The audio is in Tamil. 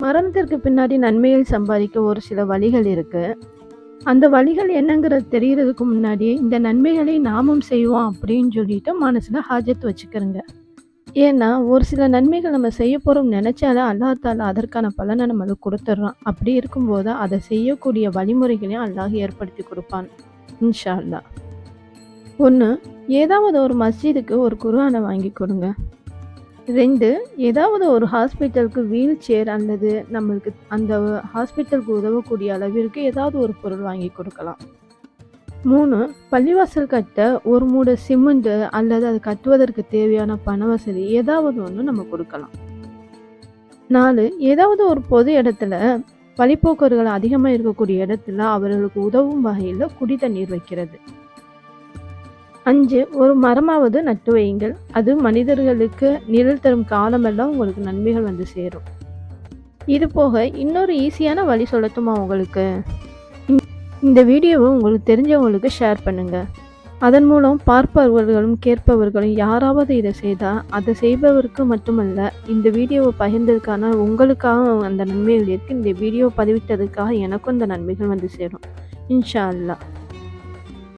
மரணத்திற்கு பின்னாடி நன்மையில் சம்பாதிக்க ஒரு சில வழிகள் இருக்கு. அந்த வழிகள் என்னங்கிறது தெரியறதுக்கு முன்னாடியே, இந்த நன்மைகளை நாமும் செய்வோம் அப்படின்னு சொல்லிட்டு மனசுல ஹாஜத் வச்சுக்கிறோங்க ஏன்னா, ஒரு சில நன்மைகள் நம்ம செய்ய போறோம்னு நினைச்சாலே அல்லாஹ் அதற்கான பலனை நம்மளுக்கு குடுத்துடுறான். அப்படி இருக்கும்போது அதை செய்யக்கூடிய வழிமுறைகளையும் அல்லாஹ் ஏற்படுத்தி கொடுப்பான் இன்ஷா அல்லாஹ். 1 ஏதாவது ஒரு மஸ்ஜிதுக்கு ஒரு குர்ஆன வாங்கி கொடுங்க ரெண்டு ஏதாவது ஒரு ஹாஸ்பிட்டலுக்கு வீல் சேர் அல்லது நம்மளுக்கு அந்த ஹாஸ்பிட்டலுக்கு உதவக்கூடிய அளவிற்கு ஏதாவது ஒரு பொருள் வாங்கி கொடுக்கலாம் மூணு பள்ளிவாசல் கட்ட ஒரு மூட சிமெண்ட் அல்லது அது கட்டுவதற்கு தேவையான பண வசதி ஏதாவது ஒன்று நம்ம கொடுக்கலாம் நாலு ஏதாவது ஒரு பொது இடத்துல பழிப்போக்கர்கள் அதிகமாக இருக்கக்கூடிய இடத்துல அவர்களுக்கு உதவும் வகையில் குடி தண்ணீர் வைக்கிறது. அஞ்சு ஒரு மரமாவது நட்டு வையுங்கள். அது மனிதர்களுக்கு நிழல் தரும் காலமெல்லாம் உங்களுக்கு நன்மைகள் வந்து சேரும். இது போக இன்னொரு ஈஸியான வழி சொல்லட்டுமா உங்களுக்கு? இந் இந்த வீடியோவை உங்களுக்கு தெரிஞ்சவங்களுக்கு ஷேர் பண்ணுங்க. அதன் மூலம் பார்ப்பவர்களும், கேட்பவர்களும் யாராவது இதை செய்தால் அதை செய்பவருக்கு மட்டுமல்ல, இந்த வீடியோவை பகிர்ந்ததுக்கான உங்களுக்காக அந்த நன்மைகள் இருக்குது இந்த வீடியோ பதிவிட்டதுக்காக எனக்கும் அந்த நன்மைகள் வந்து சேரும். இன்ஷா அல்லாஹ்.